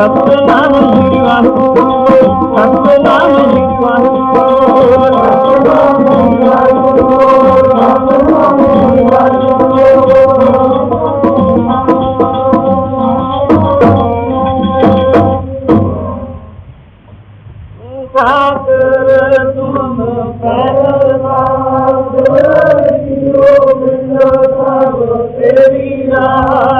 सत Yeah.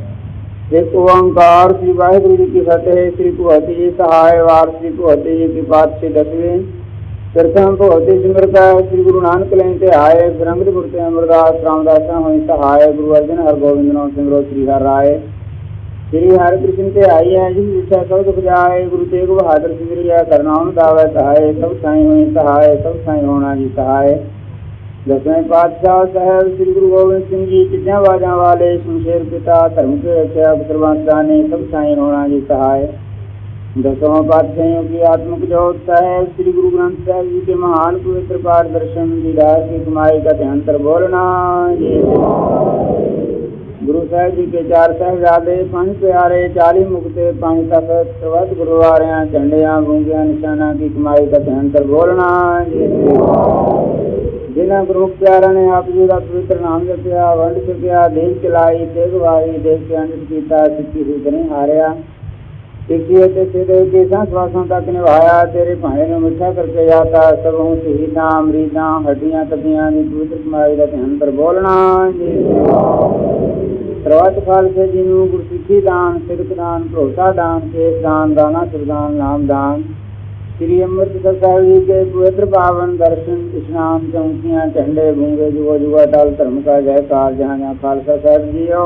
एक ओंकार श्री वाहिगुरु जी की फतेह, श्री कुहती जी सहाय वार श्री कुहती जी की बात से दसवीं प्रथम भगवती सिमरता, श्री गुरु नानक लेते आए ब्रह्म गुरुते अमरदास, रामदास हो सहाय, गुरु अर्जन हर गोविंद नो सिमरो श्री हर राय श्री हर कृष्ण ते आई है जिस इच्छा सब दुख जाए, गुरु तेग बहादुर सिमरिया करना दावे सहाय, सब साई हो सहाय, सब साई होना जी सहाय। दसवें पातशाह साहब श्री गुरु गोबिंद सिंह जी चिट्ठिया बाजा वाले शमशेर पिता, धर्म की रक्षा सर्वांता ने सब साई होना जी सहाय। दसवां पातशाहों की आत्मिक जोत साहब श्री गुरु ग्रंथ साहब जी के महान पवित्र पार दर्शन दीदार की कमाई का ध्यान तर बोलना गुरु साहब जी के चार साहबजादे, पंच प्यारे चाली मुक्ते, पाँच तखत सर्वत गुरुवार झंडिया, गूंगिया, निशाना की कमाई का ध्यान तर बोलना ਜਿਨ੍ਹਾਂ ਗੁਰੂ ਪਿਆਰਿਆਂ ਨੇ ਆਪ ਜੀ ਦਾ ਪਵਿੱਤਰ ਨਾਮ ਜਪਿਆ, ਵੰਡ ਚੁਕਿਆ ਦੇਖ ਚਲਾਈ, ਤੇਗ ਵਾਰੀ ਦੇਖ ਕੇ ਅੰਮ੍ਰਿਤ ਕੀਤਾ, ਸਿੱਖੀ ਹੁਦ ਨਹੀਂ ਹਾਰਿਆ। ਸਿੱਖੀ ਅਤੇ ਸਿਰੇ ਕੇ ਸੰਸਵਾਸਾਂ ਤੱਕ ਨਿਭਾਇਆ, ਤੇਰੇ ਭਾਣੇ ਨੂੰ ਮਿੱਠਾ ਕਰਕੇ ਜਾਤਾ ਸਭ ਸ਼ਹੀਦਾਂ ਅਮਰੀਦਾਂ ਹੱਡੀਆਂ ਤੱਦੀਆਂ ਦੀ ਪਵਿੱਤਰ ਕਮਾਈ ਦਾ ਧਿਆਨ ਕਰ ਬੋਲਣਾ ਜੀ। ਸਰਵਤ ਖਾਲਸੇ ਜੀ ਨੂੰ ਗੁਰਸਿੱਖੀ ਦਾਨ ਸਿਰਕ ਦਾਨ, ਭਰੋਸਾ ਦਾਨ, ਕੇਸ ਦਾਨ ਦਾਨਾ ਸਰਦਾਨ ਨਾਮ ਦਾਨ श्री अमृत साहब जी के पवित्र पावन दर्शन, स्नान, चौंकियाँ, झंडे घूँगे जुआ जुआ टाल धर्म का जयकार, जहाँ जहाँ खालसा साहब जी हो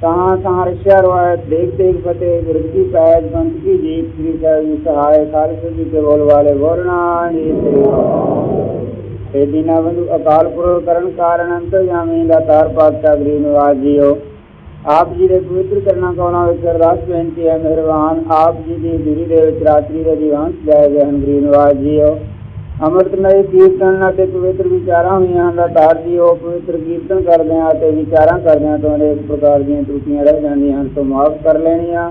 कहाँ कहाँ ऋषा रवायत देख देख फते गुरु की पैज, पंथ की जीत, श्री साहब जी सहाय खालसा जी के बोल वाले बोलनाणी हे दीना बंधु अकाल पुरुष करण कारण अंतर जामी लातार पात का निवास जी हो ਆਪ ਜੀ ਦੇ ਪਵਿੱਤਰ ਕਰਨਾ ਕੌਣਾ ਵਿੱਚ ਅਰਦਾਸ ਬੇਨਤੀ ਹੈ, ਮਿਹਰਬਾਨ ਆਪ ਜੀ ਦੀ ਦੂਰੀ ਦੇ ਵਿੱਚ ਰਾਤਰੀ ਦੇ ਦੀਵਾਨ ਸਜਾਏ ਗਏ ਹਨ, ਗਰੀਬ ਨਿਵਾਸ ਜੀਓ। ਅੰਮ੍ਰਿਤਮਈ ਕੀਰਤਨ ਅਤੇ ਪਵਿੱਤਰ ਵਿਚਾਰਾਂ ਹੋਈਆਂ ਹਨ ਦਾ ਤਾਰ ਜੀਓ। ਪਵਿੱਤਰ ਕੀਰਤਨ ਕਰਦਿਆਂ ਅਤੇ ਵਿਚਾਰਾਂ ਕਰਦਿਆਂ ਤੋਂ ਅਨੇਕ ਪ੍ਰਕਾਰ ਦੀਆਂ ਤਰੁੱਟੀਆਂ ਰਹਿ ਜਾਂਦੀਆਂ ਹਨ ਤੋਂ ਮਾਫ ਕਰ ਲੈਣੀਆਂ।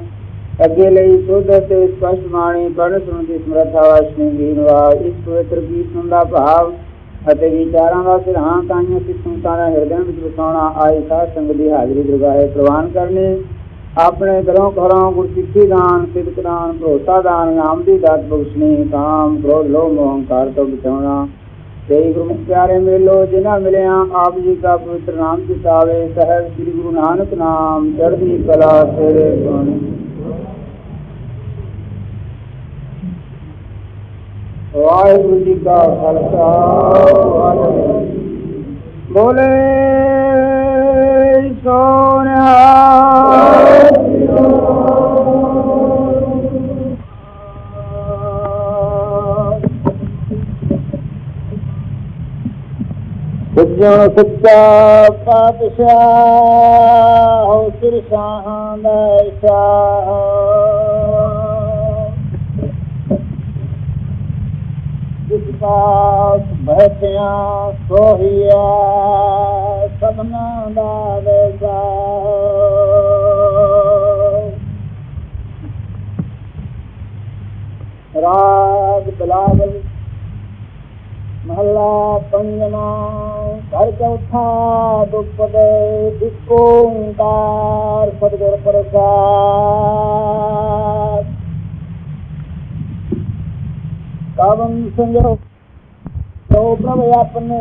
ਅੱਗੇ ਲਈ ਸੁਧ ਅਤੇ ਸਪਸ਼ਟ ਬਾਣੀ ਪੜ੍ਹਨ ਸੁਣਨ ਦੀ ਸਮਰੱਥਾ ਵਾਸਤੇ ਗਰੀਬ ਇਸ ਪਵਿੱਤਰ ਕੀਰਤਨ ਦਾ ਭਾਵ ਅਤੇ ਵਿਚਾਰਾਂ ਦਾ ਸਿਧਾਂਤ ਆਈਆਂ ਸਿੱਖਾਂ ਦਾ ਹਿਰਦੇ ਵਿੱਚ ਵਸਾਉਣਾ ਆਈ ਸਾਧ ਸੰਗਤ ਦੀ ਹਾਜ਼ਰੀ ਦਰਗਾਹੇ ਪ੍ਰਵਾਨ ਕਰਨੀ। ਆਪਣੇ ਘਰੋਂ ਘਰੋਂ ਗੁਰਸਿੱਖੀ ਦਾਨ, ਸਿੱਧਕ ਦਾਨ, ਭਰੋਸਾ ਦਾਨ, ਨਾਮ ਦੀ ਦਾਤ ਬਖਸ਼ਣੀ, ਕਾਮ, ਕ੍ਰੋਧ, ਲੋਭ, ਮੋਹ, ਹੰਕਾਰ ਤੋਂ ਬਚਾਉਣਾ। ਤੇ ਗੁਰੂ ਪਿਆਰੇ ਮਿਲੋ, ਜਿਨ੍ਹਾਂ ਮਿਲਿਆ ਆਪ ਜੀ ਦਾ ਪਵਿੱਤਰ ਨਾਮ ਚਿਤਾਵੇ ਸਹਿਬ ਸ੍ਰੀ ਗੁਰੂ ਨਾਨਕ ਨਾਮ, ਚੜ੍ਹਦੀ ਕਲਾ ਤੇਰੇ ਗੁਣ ਵਾਹਿਗੁਰੂ ਜੀ ਕਾ ਖਾਲਸਾ ਵਾਹਿਗੁਰੂ ਜੀ ਕੀ ਫਤਿਹ। ਬੋਲੇ ਸੋਨਿਆ ਸੱਜਣ ਸੱਚਾ ਪਾਤਸ਼ਾਹ ਹੋ ਸਿਰ ਸ਼ਾਹਾਂ ਦਾ ਸ਼ਾਹ सोरिया सदना दागा राग दाल माजमा कर चौथा दुपगार पदगड़ प पवन संग्रह तो अपने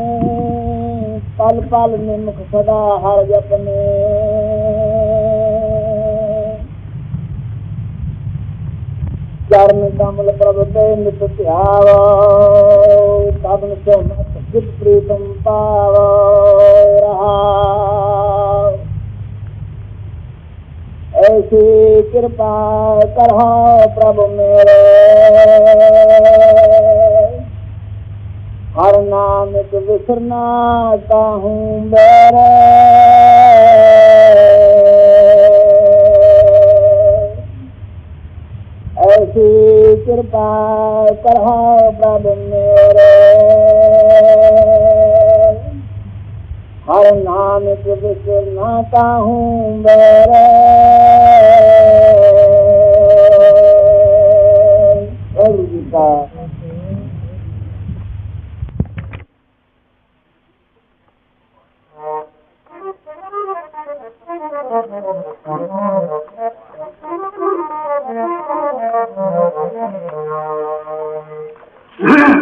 पल पल निमुख सदा हर जपने। चरण कमल प्रभ ते नित त्याव पवन सो मत प्रीतम पाव। रहा ऐसी कृपा करो प्रभु मेरे। हर नाम को विसरना कहूँ मेरे। ऐसी कृपा करो प्रभु मेरे। हर नाम को विसरना कहूँ मेरे। Yeah.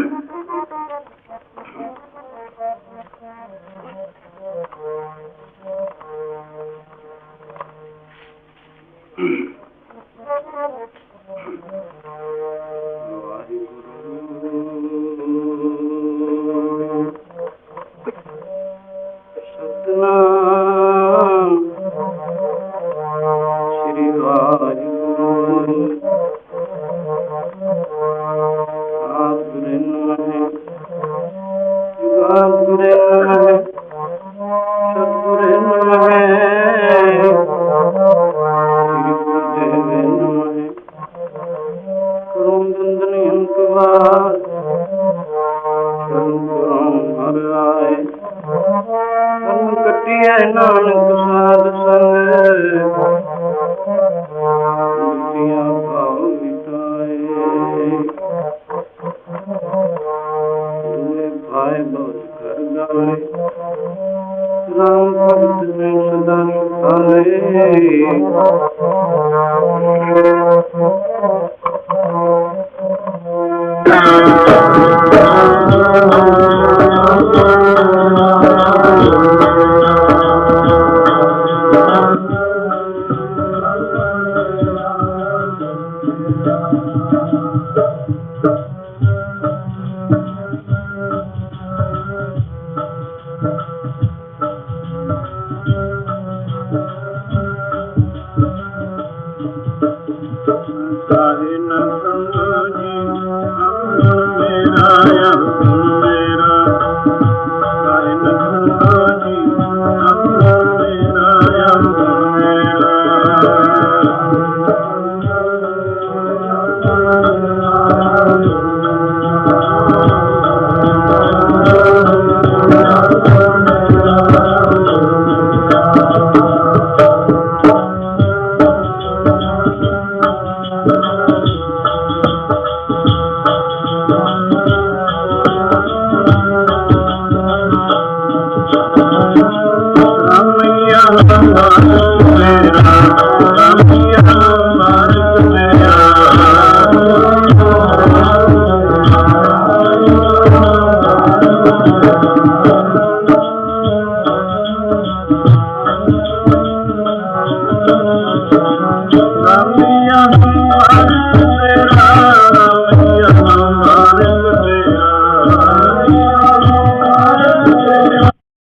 Oh.